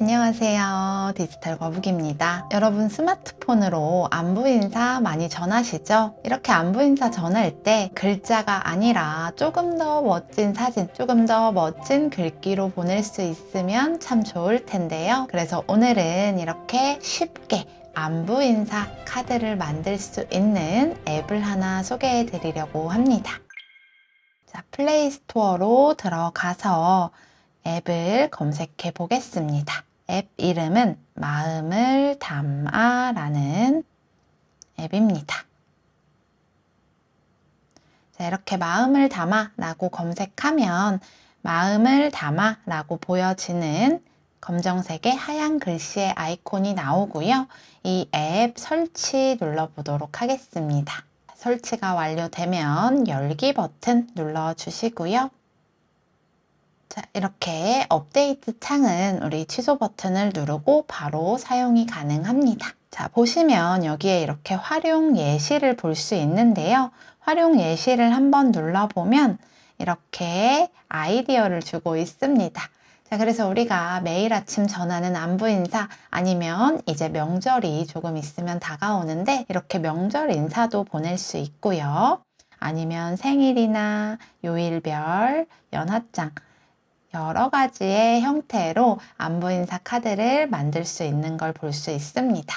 안녕하세요. 디지털 거북입니다. 여러분 스마트폰으로 안부 인사 많이 전하시죠? 이렇게 안부 인사 전할 때 글자가 아니라 조금 더 멋진 사진, 조금 더 멋진 글귀로 보낼 수 있으면 참 좋을 텐데요. 그래서 오늘은 이렇게 쉽게 안부 인사 카드를 만들 수 있는 앱을 하나 소개해 드리려고 합니다. 자, 플레이 스토어로 들어가서 앱을 검색해 보겠습니다. 앱 이름은 마음을 담아 라는 앱입니다. 자, 이렇게 마음을 담아 라고 검색하면 마음을 담아 라고 보여지는 검정색의 하얀 글씨의 아이콘이 나오고요. 이 앱 설치 눌러보도록 하겠습니다. 설치가 완료되면 열기 버튼 눌러주시고요. 자, 이렇게 업데이트 창은 우리 취소 버튼을 누르고 바로 사용이 가능합니다. 자, 보시면 여기에 이렇게 활용 예시를 볼 수 있는데요. 활용 예시를 한번 눌러보면 이렇게 아이디어를 주고 있습니다. 자, 그래서 우리가 매일 아침 전하는 안부 인사 아니면 이제 명절이 조금 있으면 다가오는데 이렇게 명절 인사도 보낼 수 있고요. 아니면 생일이나 요일별, 연하장, 여러 가지의 형태로 안부 인사 카드를 만들 수 있는 걸 볼 수 있습니다.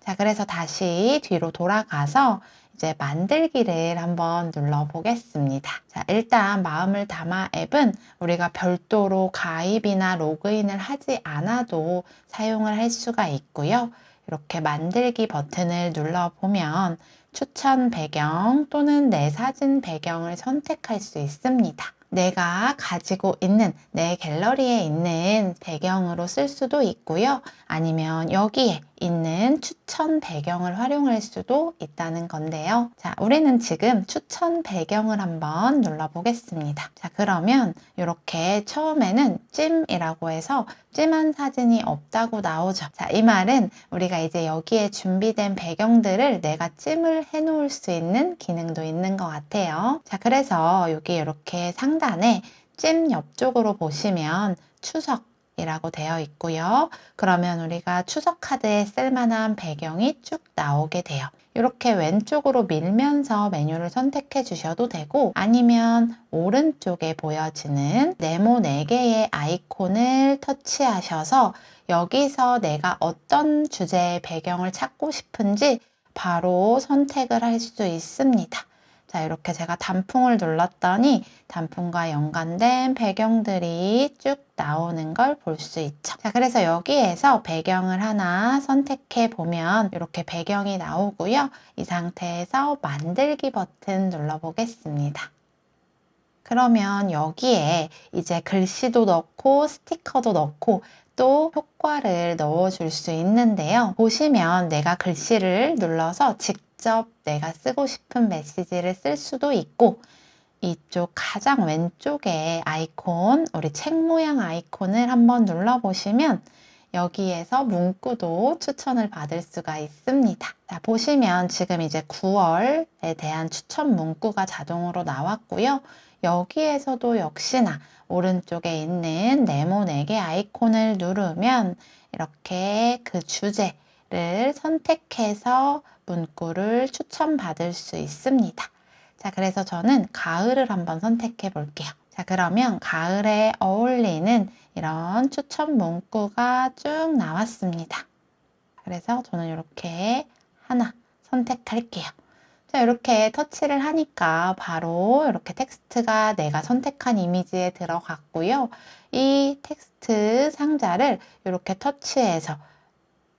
자, 그래서 다시 뒤로 돌아가서 이제 만들기를 한번 눌러 보겠습니다. 자, 일단 마음을 담아 앱은 우리가 별도로 가입이나 로그인을 하지 않아도 사용을 할 수가 있고요. 이렇게 만들기 버튼을 눌러 보면 추천 배경 또는 내 사진 배경을 선택할 수 있습니다. 내가 가지고 있는 내 갤러리에 있는 배경으로 쓸 수도 있고요. 아니면 여기에 있는 추천 배경을 활용할 수도 있다는 건데요. 자, 우리는 지금 추천 배경을 한번 눌러보겠습니다. 자, 그러면 이렇게 처음에는 찜이라고 해서 찜한 사진이 없다고 나오죠. 자, 이 말은 우리가 이제 여기에 준비된 배경들을 내가 찜을 해놓을 수 있는 기능도 있는 것 같아요. 자, 그래서 여기 이렇게 상단에 찜 옆쪽으로 보시면 추석 이라고 되어 있고요. 그러면 우리가 추석 카드에 쓸만한 배경이 쭉 나오게 돼요. 이렇게 왼쪽으로 밀면서 메뉴를 선택해 주셔도 되고 아니면 오른쪽에 보여지는 네모 4개의 아이콘을 터치하셔서 여기서 내가 어떤 주제의 배경을 찾고 싶은지 바로 선택을 할 수 있습니다. 자, 이렇게 제가 단풍을 눌렀더니 단풍과 연관된 배경들이 쭉 나오는 걸 볼 수 있죠. 자, 그래서 여기에서 배경을 하나 선택해 보면 이렇게 배경이 나오고요. 이 상태에서 만들기 버튼 눌러 보겠습니다. 그러면 여기에 이제 글씨도 넣고 스티커도 넣고 또 효과를 넣어줄 수 있는데요. 보시면 내가 글씨를 눌러서 직접 내가 쓰고 싶은 메시지를 쓸 수도 있고 이쪽 가장 왼쪽에 아이콘, 우리 책 모양 아이콘을 한번 눌러보시면 여기에서 문구도 추천을 받을 수가 있습니다. 자, 보시면 지금 이제 9월에 대한 추천 문구가 자동으로 나왔고요. 여기에서도 역시나 오른쪽에 있는 네모 4개 아이콘을 누르면 이렇게 그 주제를 선택해서 문구를 추천받을 수 있습니다. 자, 그래서 저는 가을을 한번 선택해 볼게요. 자, 그러면 가을에 어울리는 이런 추천 문구가 쭉 나왔습니다. 그래서 저는 이렇게 하나 선택할게요. 자, 이렇게 터치를 하니까 바로 이렇게 텍스트가 내가 선택한 이미지에 들어갔고요. 이 텍스트 상자를 이렇게 터치해서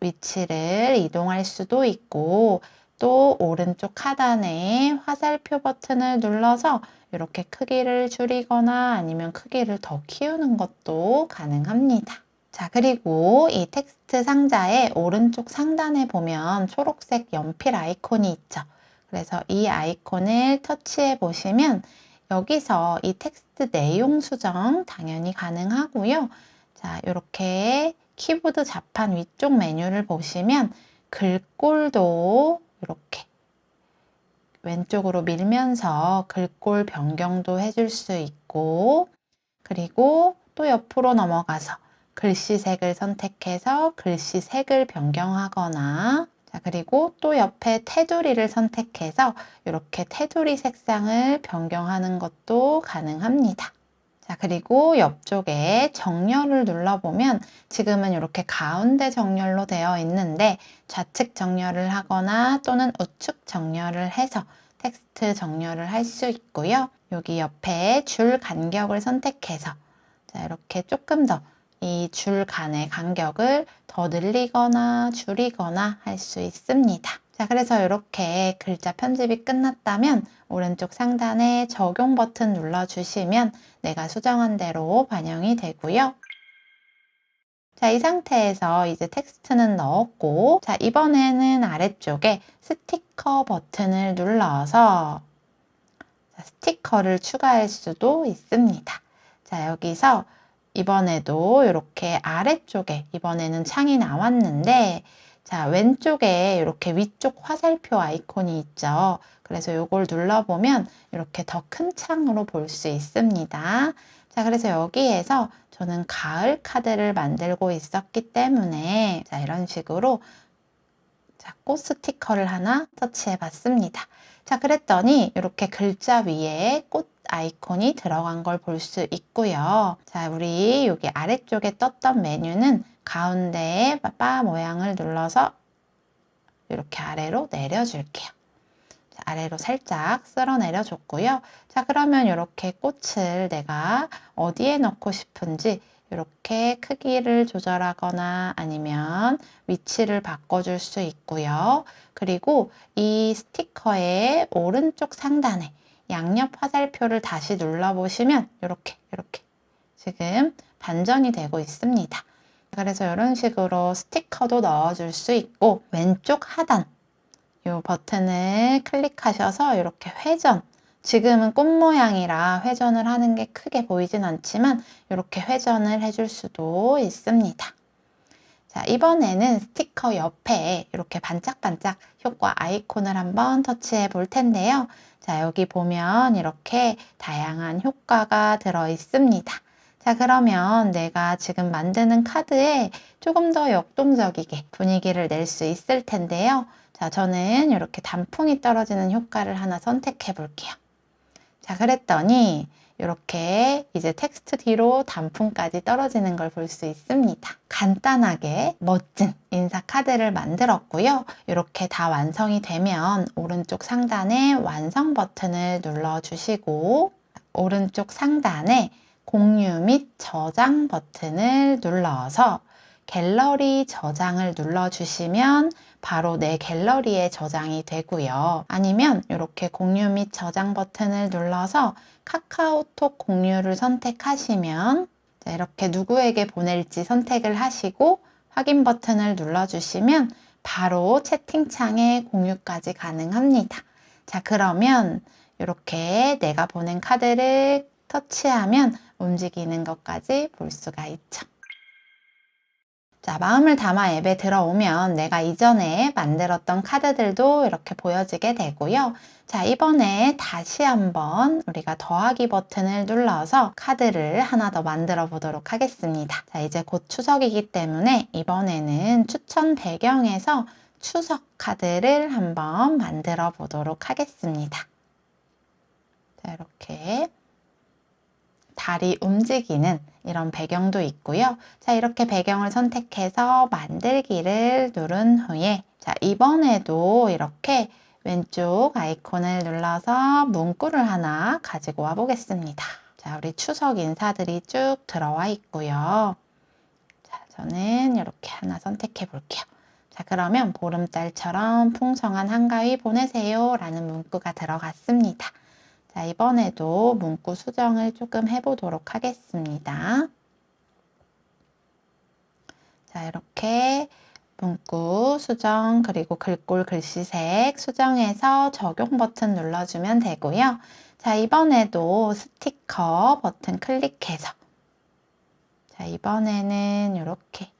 위치를 이동할 수도 있고 또 오른쪽 하단에 화살표 버튼을 눌러서 이렇게 크기를 줄이거나 아니면 크기를 더 키우는 것도 가능합니다. 자, 그리고 이 텍스트 상자의 오른쪽 상단에 보면 초록색 연필 아이콘이 있죠. 그래서 이 아이콘을 터치해 보시면 여기서 이 텍스트 내용 수정 당연히 가능하고요. 자, 이렇게 키보드 자판 위쪽 메뉴를 보시면 글꼴도 이렇게 왼쪽으로 밀면서 글꼴 변경도 해줄 수 있고 그리고 또 옆으로 넘어가서 글씨색을 선택해서 글씨색을 변경하거나 자, 그리고 또 옆에 테두리를 선택해서 이렇게 테두리 색상을 변경하는 것도 가능합니다. 자, 그리고 옆쪽에 정렬을 눌러보면 지금은 이렇게 가운데 정렬로 되어 있는데 좌측 정렬을 하거나 또는 우측 정렬을 해서 텍스트 정렬을 할 수 있고요. 여기 옆에 줄 간격을 선택해서 자, 이렇게 조금 더 이 줄 간의 간격을 더 늘리거나 줄이거나 할 수 있습니다. 자, 그래서 이렇게 글자 편집이 끝났다면 오른쪽 상단에 적용 버튼 눌러주시면 내가 수정한 대로 반영이 되고요. 자, 이 상태에서 이제 텍스트는 넣었고, 자, 이번에는 아래쪽에 스티커 버튼을 눌러서 자, 스티커를 추가할 수도 있습니다. 자, 여기서 이번에도 이렇게 아래쪽에 이번에는 창이 나왔는데 자, 왼쪽에 이렇게 위쪽 화살표 아이콘이 있죠. 그래서 이걸 눌러보면 이렇게 더 큰 창으로 볼 수 있습니다. 자, 그래서 여기에서 저는 가을 카드를 만들고 있었기 때문에 자, 이런 식으로 자, 꽃 스티커를 하나 터치해 봤습니다. 자, 그랬더니 이렇게 글자 위에 꽃 아이콘이 들어간 걸 볼 수 있고요. 자, 우리 여기 아래쪽에 떴던 메뉴는 가운데에 바 모양을 눌러서 이렇게 아래로 내려줄게요. 자, 아래로 살짝 쓸어 내려줬고요. 자, 그러면 이렇게 꽃을 내가 어디에 넣고 싶은지 이렇게 크기를 조절하거나 아니면 위치를 바꿔줄 수 있고요. 그리고 이 스티커의 오른쪽 상단에 양옆 화살표를 다시 눌러보시면 이렇게 이렇게 지금 반전이 되고 있습니다. 그래서 이런 식으로 스티커도 넣어줄 수 있고 왼쪽 하단 이 버튼을 클릭하셔서 이렇게 회전 지금은 꽃 모양이라 회전을 하는 게 크게 보이진 않지만 이렇게 회전을 해줄 수도 있습니다. 자, 이번에는 스티커 옆에 이렇게 반짝반짝 효과 아이콘을 한번 터치해 볼 텐데요. 자, 여기 보면 이렇게 다양한 효과가 들어 있습니다. 자, 그러면 내가 지금 만드는 카드에 조금 더 역동적이게 분위기를 낼 수 있을 텐데요. 자, 저는 이렇게 단풍이 떨어지는 효과를 하나 선택해 볼게요. 자, 그랬더니 이렇게 이제 텍스트 뒤로 단풍까지 떨어지는 걸 볼 수 있습니다. 간단하게 멋진 인사 카드를 만들었고요. 이렇게 다 완성이 되면 오른쪽 상단에 완성 버튼을 눌러 주시고 오른쪽 상단에 공유 및 저장 버튼을 눌러서 갤러리 저장을 눌러주시면 바로 내 갤러리에 저장이 되고요. 아니면 이렇게 공유 및 저장 버튼을 눌러서 카카오톡 공유를 선택하시면 이렇게 누구에게 보낼지 선택을 하시고 확인 버튼을 눌러주시면 바로 채팅창에 공유까지 가능합니다. 자, 그러면 이렇게 내가 보낸 카드를 터치하면 움직이는 것까지 볼 수가 있죠. 자, 마음을 담아 앱에 들어오면 내가 이전에 만들었던 카드들도 이렇게 보여지게 되고요. 자, 이번에 다시 한번 우리가 더하기 버튼을 눌러서 카드를 하나 더 만들어 보도록 하겠습니다. 자, 이제 곧 추석이기 때문에 이번에는 추천 배경에서 추석 카드를 한번 만들어 보도록 하겠습니다. 자, 이렇게 달이 움직이는 이런 배경도 있고요. 자, 이렇게 배경을 선택해서 만들기를 누른 후에 자, 이번에도 이렇게 왼쪽 아이콘을 눌러서 문구를 하나 가지고 와 보겠습니다. 자, 우리 추석 인사들이 쭉 들어와 있고요. 자, 저는 이렇게 하나 선택해 볼게요. 자, 그러면 보름달처럼 풍성한 한가위 보내세요 라는 문구가 들어갔습니다. 자, 이번에도 문구 수정을 조금 해보도록 하겠습니다. 자, 이렇게 문구 수정 그리고 글꼴 글씨색 수정해서 적용 버튼 눌러주면 되고요. 자, 이번에도 스티커 버튼 클릭해서 자, 이번에는 이렇게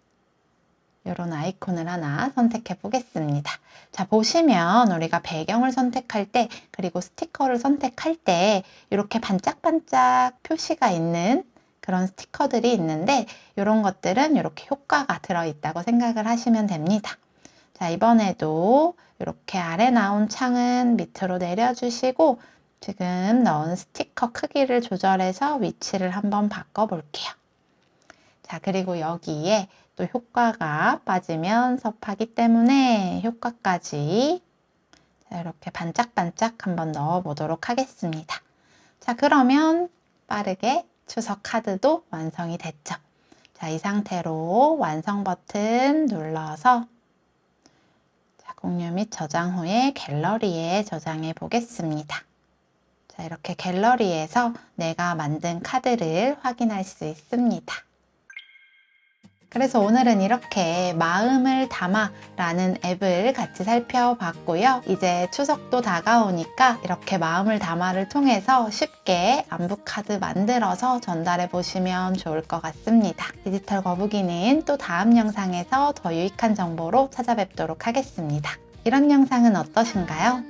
이런 아이콘을 하나 선택해 보겠습니다. 자, 보시면 우리가 배경을 선택할 때 그리고 스티커를 선택할 때 이렇게 반짝반짝 표시가 있는 그런 스티커들이 있는데 이런 것들은 이렇게 효과가 들어있다고 생각을 하시면 됩니다. 자, 이번에도 이렇게 아래 나온 창은 밑으로 내려주시고 지금 넣은 스티커 크기를 조절해서 위치를 한번 바꿔볼게요. 자, 그리고 여기에 또 효과가 빠지면 섭하기 때문에 효과까지 자, 이렇게 반짝반짝 한번 넣어 보도록 하겠습니다. 자, 그러면 빠르게 추석 카드도 완성이 됐죠. 자, 이 상태로 완성 버튼 눌러서 자, 공유 및 저장 후에 갤러리에 저장해 보겠습니다. 자, 이렇게 갤러리에서 내가 만든 카드를 확인할 수 있습니다. 그래서 오늘은 이렇게 마음을 담아 라는 앱을 같이 살펴봤고요. 이제 추석도 다가오니까 이렇게 마음을 담아를 통해서 쉽게 안부카드 만들어서 전달해 보시면 좋을 것 같습니다. 디지털 거북이는 또 다음 영상에서 더 유익한 정보로 찾아뵙도록 하겠습니다. 이런 영상은 어떠신가요?